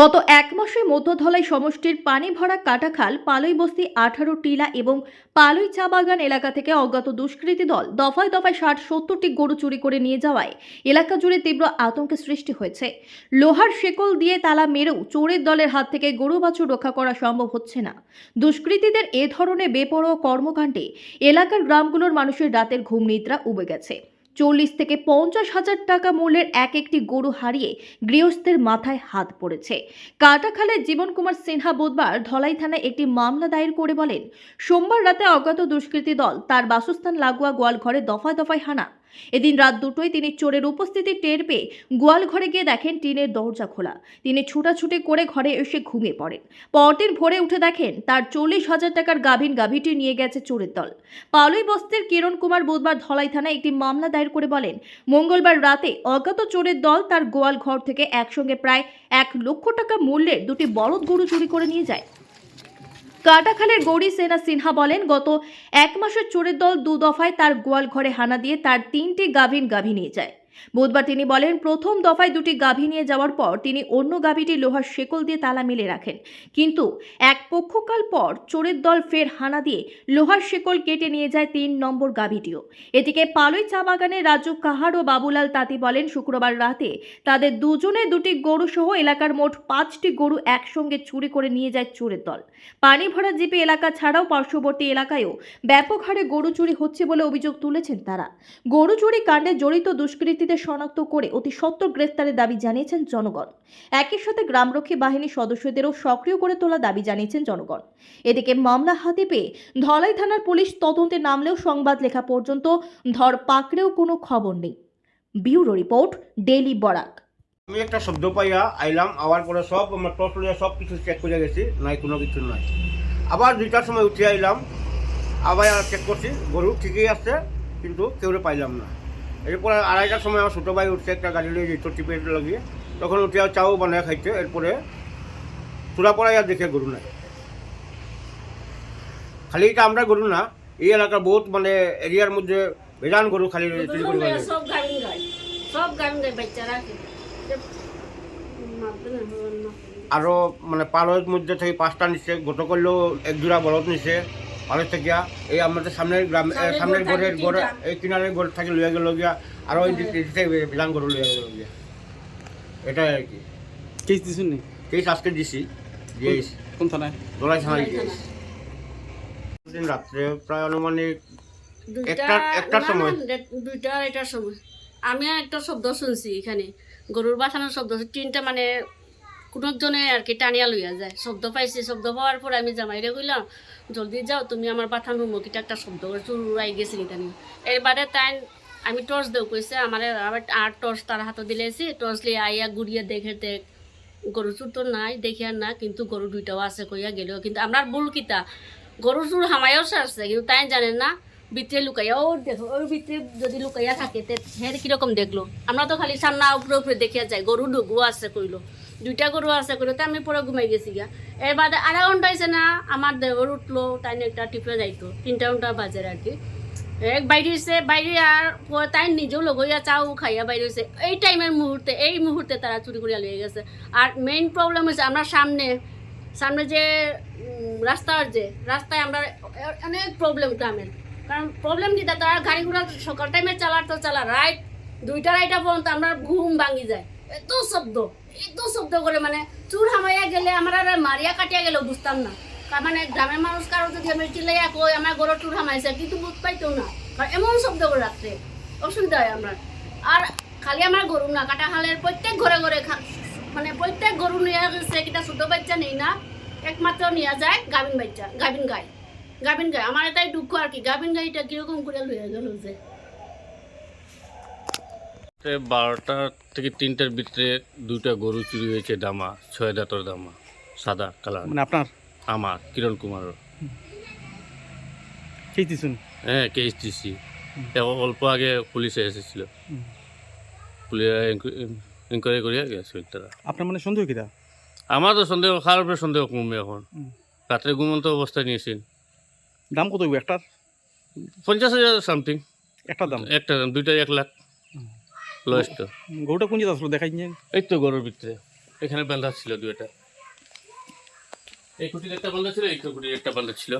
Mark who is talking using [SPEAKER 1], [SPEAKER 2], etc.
[SPEAKER 1] গত এক মাসে মধ্যধলাই সমষ্টির পানি ভরা কাটাখাল পালই বস্তি আঠারো টিলা এবং পালই চা বাগান এলাকা থেকে অজ্ঞাত দুষ্কৃতী দল দফায় দফায় ষাট সত্তরটি গরু চুরি করে নিয়ে যাওয়ায় এলাকা জুড়ে তীব্র আতঙ্কের সৃষ্টি হয়েছে। লোহার শেকল দিয়ে তালা মেরেও চোরের দলের হাত থেকে গরু বাছুর রক্ষা করা সম্ভব হচ্ছে না। দুষ্কৃতীদের এ ধরনের বেপরোয়া কর্মকাণ্ডে এলাকার গ্রামগুলোর মানুষের রাতের ঘুম নিদ্রা উবে গেছে। চল্লিশ থেকে পঞ্চাশ হাজার টাকা মূল্যের এক একটি গরু হারিয়ে গৃহস্থের মাথায় হাত পড়েছে। কাটাখালের জীবন কুমার সিনহা বুধবার ধলাই থানায় একটি মামলা দায়ের করে বলেন, সোমবার রাতে অজ্ঞাত দুষ্কৃতী দল তার বাসস্থান লাগোয়া গোয়াল ঘরে দফায় দফায় হানা এদিন রাত দুটোয় তিনি চোরের উপস্থিতি টের পেয়ে গোয়াল ঘরে গিয়ে দেখেন টিনের দরজা খোলা। তিনি ছুটাছুটি করে ঘরে এসে ঘুমিয়ে পড়েন। পরদিন ভোরে উঠে দেখেন তার চল্লিশ হাজার টাকার গাভীন গাভীটি নিয়ে গেছে চোরের দল। পালই বস্তির কিরণ কুমার বুধবার ধলাই থানায় একটি মামলা দায়ের করে বলেন, মঙ্গলবার রাতে অজ্ঞাত চোরের দল তার গোয়াল ঘর থেকে একসঙ্গে প্রায় এক লক্ষ টাকা মূল্যের দুটি বলদ গরু চুরি করে নিয়ে যায়। কাটাখালের গৌরী সেনা সিনহা বলেন, গত এক মাসের চোরের দল দু দফায় তার গোয়াল ঘরে হানা দিয়ে তার তিনটি গাভিন গাভী নিয়ে যায়। বুধবার তিনি বলেন, প্রথম দফায় দুটি গাভী নিয়ে যাওয়ার পর তিনি অন্য গাভীটি লোহার শেকল দিয়ে তালা মেলে রাখেন। কিন্তু এক পক্ষকাল পর চোরের দল ফের হানা দিয়ে লোহার শেকল কেটে নিয়ে যায় তিন নম্বর গাভীটিও। এদিকে পালই চা বাগানের রাজু কাহার ও বাবুলাল তাঁতি বলেন, শুক্রবার রাতে তাদের দুজনে দুটি গরু সহ এলাকার মোট পাঁচটি গরু একসঙ্গে চুরি করে নিয়ে যায় চোরের দল। পানি ভরা জিপে এলাকা ছাড়াও পার্শ্ববর্তী এলাকায়ও ব্যাপক হারে গরু চুরি হচ্ছে বলে অভিযোগ তুলেছেন তারা। গরু চুরি কাণ্ডে জড়িত দুষ্কৃতীদের শনাক্ত করে অতি সত্বর গ্রেফতারের দাবি জানিয়েছেন জনগণ। একই সাথে গ্রামরক্ষী বাহিনীর সদস্যদেরও সক্রিয় করে তোলা দাবি জানিয়েছেন জনগণ। এদিকে মামলা হাতে পেয়ে ধলাই থানার পুলিশ তদন্তে নামলেও সংবাদ লেখা পর্যন্ত ধর পাকড়েও কোনো খবর নেই। Bureau report, daily Barak.
[SPEAKER 2] আমি একটা শব্দ পাইয়া আইলাম, আওয়ার পরে সব আমার টর্চ লইয়া সব কিছু চেক করে গেছি, নাই কোনো কিছু নাই। আবার দুইটার সময় উঠে আইলাম, আবার চেক করছি, গরু ঠিকই আছে, কিন্তু কেউরে পাইলাম না। এরপরে আড়াইটার সময় আমার ছোটো ভাই উঠছে একটা গাড়ি লিয়ে যেত টিপে লাগিয়ে। তখন উঠে আর চাও বানায় খাইতে এরপরে চূড়া পড়াইয়া দেখে গরু নাই। খালি এটা আমরা গরু না এই এলাকার বহুত মানে এরিয়ার মধ্যে বেজান গরু খালি চুরি করে।
[SPEAKER 3] সব গাড়ি সব বাচ্চারা
[SPEAKER 2] আরও মানে পালয়ের মধ্যে থেকে পাঁচটা নিচ্ছে গত করলেও এক জোড়া বলদ নিচ্ছে পালয় থেকে এই আমাদের সামনের গ্রাম
[SPEAKER 3] সামনের ঘরে তিনটা।
[SPEAKER 2] এই কিনারের ঘর থেকে লইয়া গেল গিয়া আরও ওই বিলান গরু লইয়া গেল গিয়া। এটাই আর কি।
[SPEAKER 4] কেস দিছুন নি?
[SPEAKER 2] কেস আজকে দিছি দিয়েছি
[SPEAKER 4] কোন থানায়?
[SPEAKER 2] দোলাই থানায় দিয়েছি। দিন রাত্রে প্রায় আনুমানিক
[SPEAKER 3] দুইটা
[SPEAKER 2] একটা- একটার সময়।
[SPEAKER 3] দুইটা এটার সময়। আমি একটা শব্দ শুনছি এখানে। গরুর বাসানোর শব্দ। তিনটা মানে কোনো জনে আর কি টানিয়া লইয়া যায়। শব্দ পাইছি, শব্দ পাওয়ার পর আমি জামাইরে কইলাম, জলদি যাও, তুমি আমার বাথান রুমো, কিটা একটা শব্দ করে চুর আই গেছি নি টানি এরবারে তাই আমি টর্চ দেও, কইছে, আমার আর টর্চ তার হাতে দিলেছি, টর্চ লিয়ে আইয়া ঘুরিয়ে দেখে দেখ গরু চুর তো নাই, দেখি আর না, কিন্তু গরু দুইটাও আছে কইয়া গেলেও, কিন্তু আমরা ভুল কিতা গরু চুর হামাইও সারছে কিন্তু তাই জানে না, ভিতরে লুকাইয়া ও দেখো, ওর ভিতরে যদি লুকাইয়া থাকে, তে হ্যাঁ কীরকম দেখল? আমরা তো খালি সামনা উপরে উপরে দেখিয়া যাই, গরু ডুবু আছে কইলো। দুইটা গরু আছে তো আমি পরে ঘুমাই গেছি গা এর বাদে আধা ঘণ্টা হয়েছে না আমার দেহর উঠল তাই একটা টিপে যাইতো তিনটা ঘণ্টা বাজে আর কি এক বাইরে হয়েছে বাইরে আর তাই নিজেও লগইয়া চাও খাইয়া বাইরে হয়েছে এই টাইমের মুহূর্তে এই মুহূর্তে তারা চুরি করিয়া লিয়ে গেছে। আর মেইন প্রবলেম হয়েছে আমরা সামনে সামনে যে রাস্তার যে রাস্তায় আমরা অনেক প্রবলেম গ্রামের কারণ প্রবলেম কি তা তারা গাড়ি ঘোড়া সকাল টাইমে চালার তো চালা রাইট দুইটা রাইটা পর্যন্ত আমরা ঘুম ভাঙি যায়। এত শব্দ। এত শব্দ করে মানে। চুর হামাইয়া গেলে আমরা আর মারিয়া কাটিয়া গেলেও বুঝতাম না। মানে গ্রামের মানুষ কারও যদি আমি চিল্লাইয়া কই আমার গরু টুর হামাইছে কিন্তু বুঝ পাইতো না। কারণ এমন শব্দ করে রাত্রে অসুবিধা হয় আমরা আর খালি আমার গরু না, কাটা খালের প্রত্যেক ঘরে ঘরে মানে প্রত্যেক গরু নিয়ে গেছে কিটা ছোট বাচ্চা নেই না। একমাত্র নিয়ে যায় গাভিন বাচ্চা গাভিন গাই। গাভিন গাই। আমার এটাই দুঃখ আর কি, গাভিন গাইটা কীরকম করে লইয়া গেল যে।
[SPEAKER 5] বারোটা থেকে তিনটার ভিতরে দুইটা গরু চুরি হয়েছে দামা ছয় দাঁতর দামা সাদা কালার।
[SPEAKER 4] মানে আপনার?
[SPEAKER 5] আমার কিরণ কুমার হ্যাঁ দিছি। অল্প আগে পুলিশে এসেছিল। পুলিশ ইনকোয়ারি করিয়া গেছিল তারা
[SPEAKER 4] আপনার মানে সন্দেহ কিটা
[SPEAKER 5] আমার তো সন্দেহ খারাপ সন্দেহ কমবে এখন। রাত্রে ঘুমন্ত অবস্থায় নিয়েছেন।
[SPEAKER 4] দাম কত একটার?
[SPEAKER 5] পঞ্চাশ হাজার সামথিং
[SPEAKER 4] একটা দাম?
[SPEAKER 5] একটা দাম দুইটা এক লাখ। লয়েস্ট
[SPEAKER 4] গরুটা কোন আসলো? দেখাই নিয়ে।
[SPEAKER 5] এই তো গরুর ভিতরে। এখানে বান্ধা ছিল দুইটা। এই খুঁটির একটা বান্ধা ছিল এই খুঁটির একটা বান্ধা ছিল।